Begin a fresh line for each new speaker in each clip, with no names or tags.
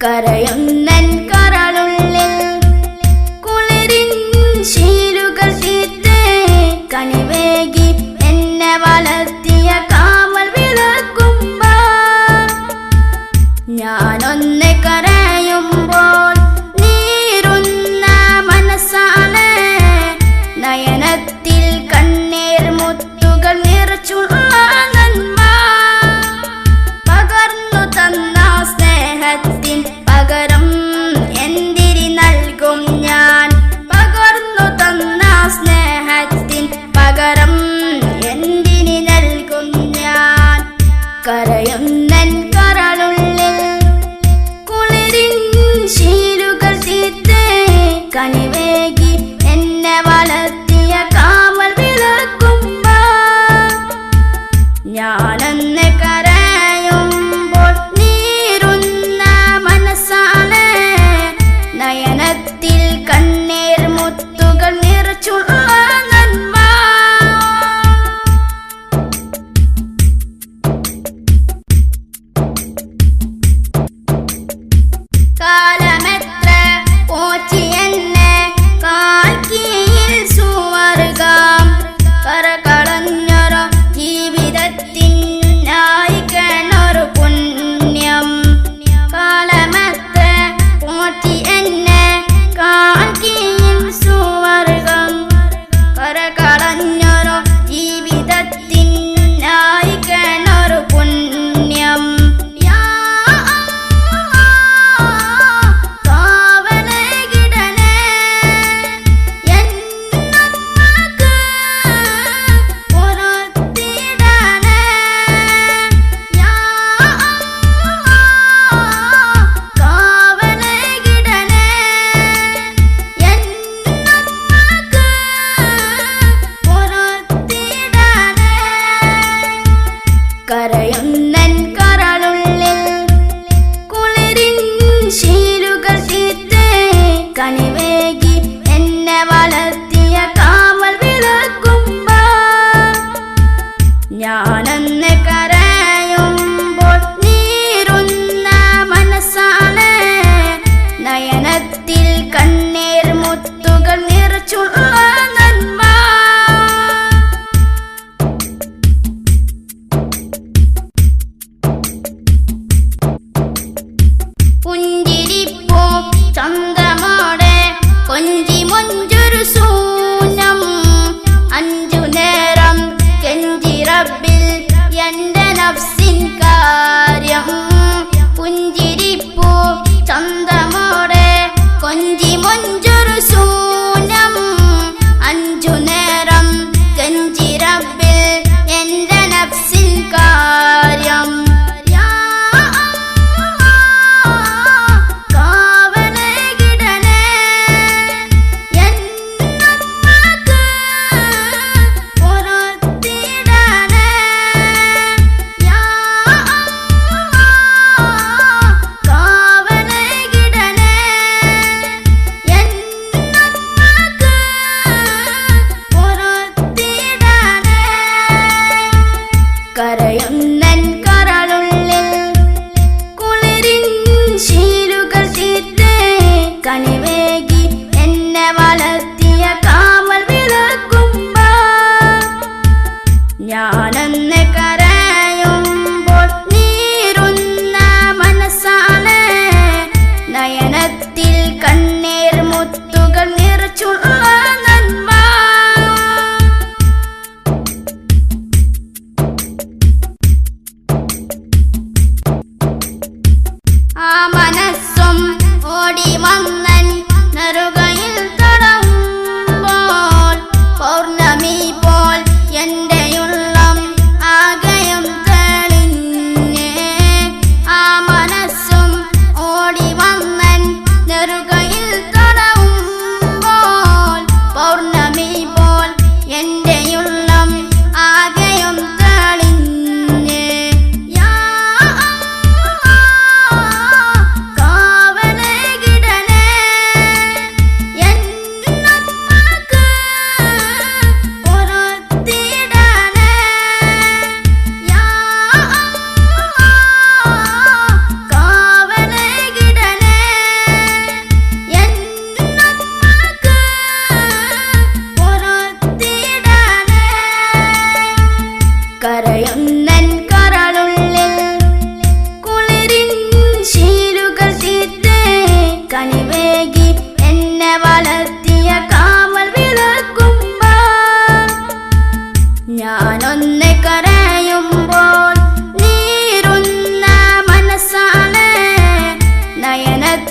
കരയുന്നൻ കണിവേകി എന്നെ വളർത്തിയ കാമൽ വിളക്കുമ്പ ഞാനെന്ന് പുഞ്ചിരിപ്പൂ ചന്ദ്രമോടെ കൊഞ്ചി മൊഞ്ചൊരു സൂനം. അഞ്ചു നേരം കെഞ്ചിറപ്പിൽ എന്റെ നഫ്സിൻ കാ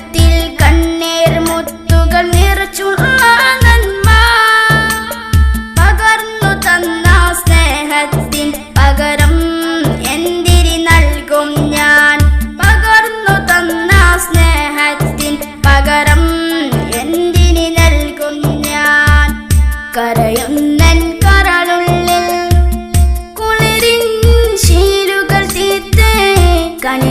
കഴുത്തിൽ കണ്ണേർ മുത്തുകൾ നിറച്ചുള്ള നന്മ പകർന്നു തന്ന സ്നേഹത്തിൻ പകരം എന്തിരി നൽകും ഞാൻ? പകർന്നു തന്ന സ്നേഹത്തിൻ പകരം എന്തിനി നൽകും ഞാൻ? കരയുന്നൻ കരളുള്ളിൽ കുളിരിൻ ശീലുകൾ തീത്തേ കണി